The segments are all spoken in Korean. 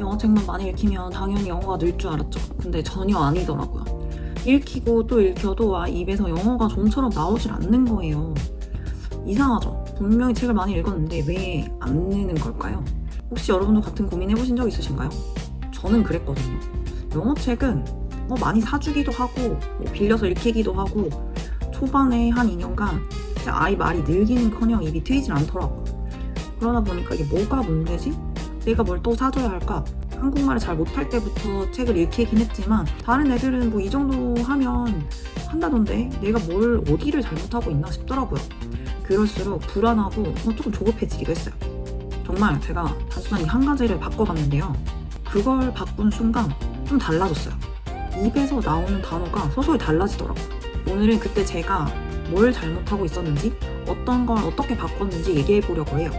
영어책만 많이 읽히면 당연히 영어가 늘 줄 알았죠. 근데 전혀 아니더라고요. 읽히고 또 읽혀도 아, 입에서 영어가 좀처럼 나오질 않는 거예요. 이상하죠? 분명히 책을 많이 읽었는데 왜안 느는 걸까요? 혹시 여러분도 같은 고민 해보신 적 있으신가요? 저는 그랬거든요. 영어책은 뭐 많이 사주기도 하고 뭐 빌려서 읽히기도 하고 초반에 한 2년간 아이 말이 늘기는커녕 입이 트이질 않더라고요. 그러다 보니까 이게 뭐가 문제지? 내가 뭘 또 사줘야 할까? 한국말을 잘 못할 때부터 책을 읽히긴 했지만 다른 애들은 뭐 이 정도 하면 한다던데 내가 뭘 어디를 잘못하고 있나 싶더라고요. 그럴수록 불안하고 어, 조금 조급해지기도 했어요. 정말 제가 단순한 이 한 가지를 바꿔봤는데요. 그걸 바꾼 순간 좀 달라졌어요. 입에서 나오는 단어가 서서히 달라지더라고요. 오늘은 그때 제가 뭘 잘못하고 있었는지 어떤 걸 어떻게 바꿨는지 얘기해 보려고 해요.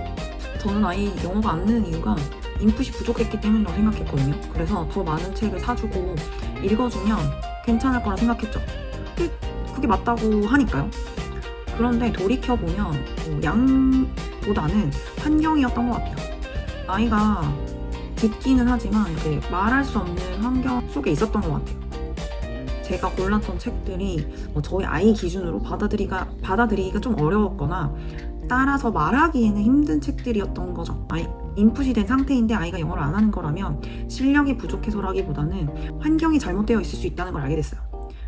저는 아이 영어가 안 느는 이유가 인풋이 부족했기 때문이라고 생각했거든요. 그래서 더 많은 책을 사주고 읽어주면 괜찮을 거라 생각했죠. 근데 그게 맞다고 하니까요. 그런데 돌이켜보면 어, 양보다는 환경이었던 것 같아요. 아이가 듣기는 하지만 이제 말할 수 없는 환경 속에 있었던 것 같아요. 제가 골랐던 책들이 뭐 저희 아이 기준으로 받아들이가, 받아들이기가 좀 어려웠거나 따라서 말하기에는 힘든 책들이었던 거죠. 아이, 인풋이 된 상태인데 아이가 영어를 안 하는 거라면 실력이 부족해서라기보다는 환경이 잘못되어 있을 수 있다는 걸 알게 됐어요.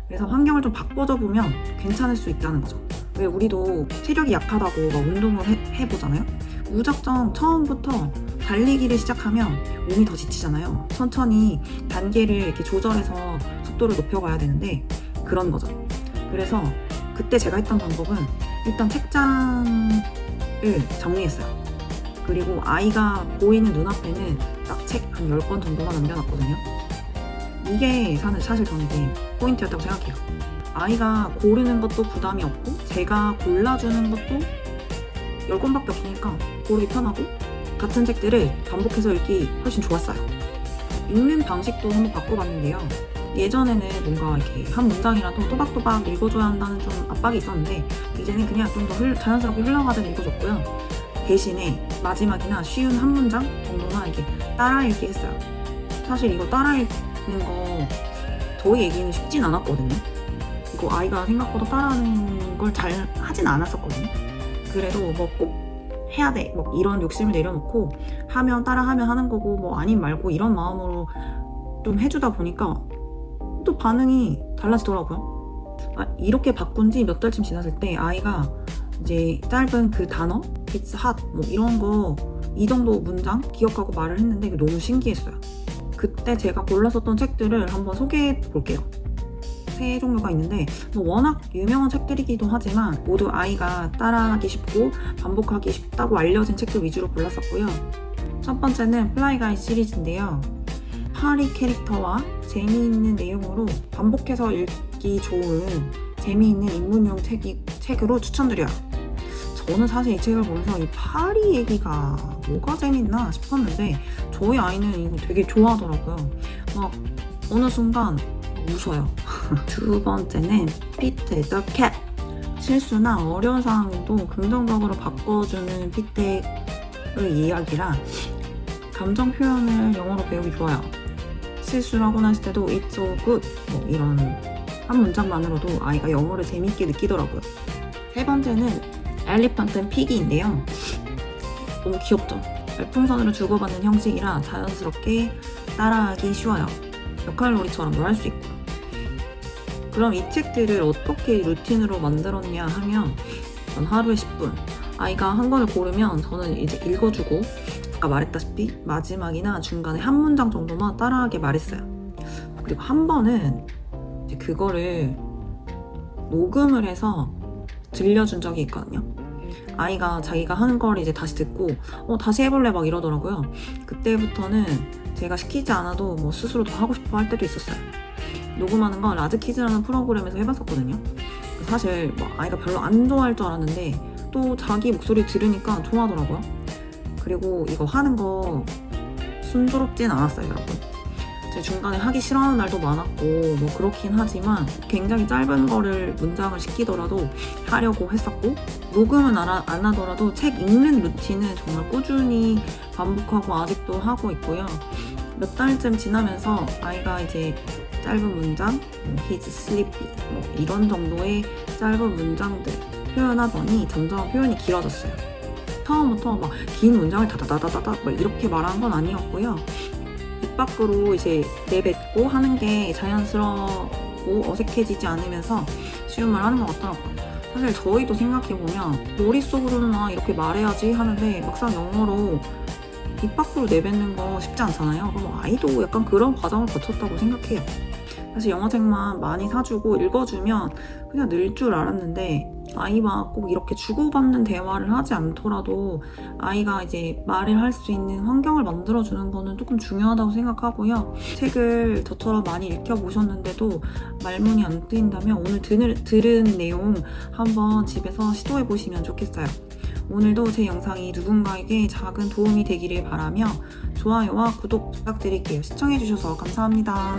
그래서 환경을 좀 바꿔줘 보면 괜찮을 수 있다는 거죠. 왜 우리도 체력이 약하다고 막 운동을 해, 보잖아요 무작정 처음부터 달리기를 시작하면 몸이 더 지치잖아요. 천천히 단계를 이렇게 조절해서 속도를 높여가야 되는데 그런 거죠. 그래서 그때 제가 했던 방법은 일단 책장을 정리했어요. 그리고 아이가 보이는 눈앞에는 딱 책 한 10권 정도만 남겨놨거든요. 이게 사실, 저는 이게 포인트였다고 생각해요. 아이가 고르는 것도 부담이 없고 제가 골라주는 것도 10권밖에 없으니까 고르기 편하고 같은 책들을 반복해서 읽기 훨씬 좋았어요. 읽는 방식도 한번 바꿔봤는데요. 예전에는 뭔가 이렇게 한 문장이라도 또박또박 읽어줘야 한다는 좀 압박이 있었는데 이제는 그냥 좀 더 자연스럽게 흘러가듯 읽어줬고요. 대신에 마지막이나 쉬운 한 문장 정도만 이렇게 따라 읽기 했어요. 사실 이거 따라 읽는 거 저희 얘기는 쉽진 않았거든요. 이거 아이가 생각보다 따라하는 걸 잘 하진 않았었거든요. 그래도 뭐 꼭 해야 돼. 뭐 이런 욕심을 내려놓고 하면 따라하면 하는 거고 뭐 아님 말고 이런 마음으로 좀 해주다 보니까 또 반응이 달라지더라고요. 아, 이렇게 바꾼 지 몇 달쯤 지났을 때 아이가 이제 짧은 그 단어, it's hot 뭐 이런 거 이 정도 문장 기억하고 말을 했는데 너무 신기했어요. 그때 제가 골랐었던 책들을 한번 소개해 볼게요. 세 종류가 있는데 뭐 워낙 유명한 책들이기도 하지만 모두 아이가 따라하기 쉽고 반복하기 쉽다고 알려진 책들 위주로 골랐었고요. 첫 번째는 플라이 가이 시리즈인데요. 파리 캐릭터와 재미있는 내용으로 반복해서 읽기 좋은 재미있는 입문용 책이, 책으로 추천드려요. 저는 사실 이 책을 보면서 이 파리 얘기가 뭐가 재밌나 싶었는데 저희 아이는 이거 되게 좋아하더라고요. 막 어느 순간 웃어요. 두 번째는 피트 더 캣. 실수나 어려운 상황도 긍정적으로 바꿔주는 피트의 이야기라 감정 표현을 영어로 배우기 좋아요. 실수를 하고 났을 때도 it's so good 뭐 이런 한 문장만으로도 아이가 영어를 재미있게 느끼더라고요. 세 번째는 엘리펀트 피기인데요. 너무 귀엽죠? 별풍선으로 주고받는 형식이라 자연스럽게 따라하기 쉬워요. 역할놀이처럼도 할 수 있고요. 그럼 이 책들을 어떻게 루틴으로 만들었냐 하면 전 하루에 10분 아이가 한 권을 고르면 저는 이제 읽어주고 아까 말했다시피 마지막이나 중간에 한 문장 정도만 따라하게 말했어요. 그리고 한 번은 이제 그거를 녹음을 해서 들려준 적이 있거든요. 아이가 자기가 하는 걸 이제 다시 듣고 어 다시 해볼래 막 이러더라고요. 그때부터는 제가 시키지 않아도 뭐 스스로 더 하고 싶어 할 때도 있었어요. 녹음하는 건 라드키즈라는 프로그램에서 해봤었거든요. 사실 뭐 아이가 별로 안 좋아할 줄 알았는데 또 자기 목소리 들으니까 좋아하더라고요. 그리고 이거 하는 거 순조롭진 않았어요, 여러분. 제 중간에 하기 싫어하는 날도 많았고 뭐 그렇긴 하지만 굉장히 짧은 거를 문장을 시키더라도 하려고 했었고 녹음은 안, 하더라도 책 읽는 루틴은 정말 꾸준히 반복하고 아직도 하고 있고요. 몇 달쯤 지나면서 아이가 이제 짧은 문장, 뭐 he's sleepy 뭐 이런 정도의 짧은 문장들 표현하더니 점점 표현이 길어졌어요. 처음부터 막 긴 문장을 다다다다다다 막 이렇게 말한 건 아니었고요. 입 밖으로 이제 내뱉고 하는 게 자연스러워 어색해지지 않으면서 쉬운 말 하는 것 같더라고요. 사실 저희도 생각해보면 머릿속으로는 아, 이렇게 말해야지 하는데 막상 영어로 입 밖으로 내뱉는 거 쉽지 않잖아요. 그럼 아이도 약간 그런 과정을 거쳤다고 생각해요. 사실 영어책만 많이 사주고 읽어주면 그냥 늘 줄 알았는데 아이와 꼭 이렇게 주고받는 대화를 하지 않더라도 아이가 이제 말을 할 수 있는 환경을 만들어주는 거는 조금 중요하다고 생각하고요. 책을 저처럼 많이 읽혀보셨는데도 말문이 안 뜨인다면 오늘 들, 들은 내용 한번 집에서 시도해보시면 좋겠어요. 오늘도 제 영상이 누군가에게 작은 도움이 되기를 바라며 좋아요와 구독 부탁드릴게요. 시청해주셔서 감사합니다.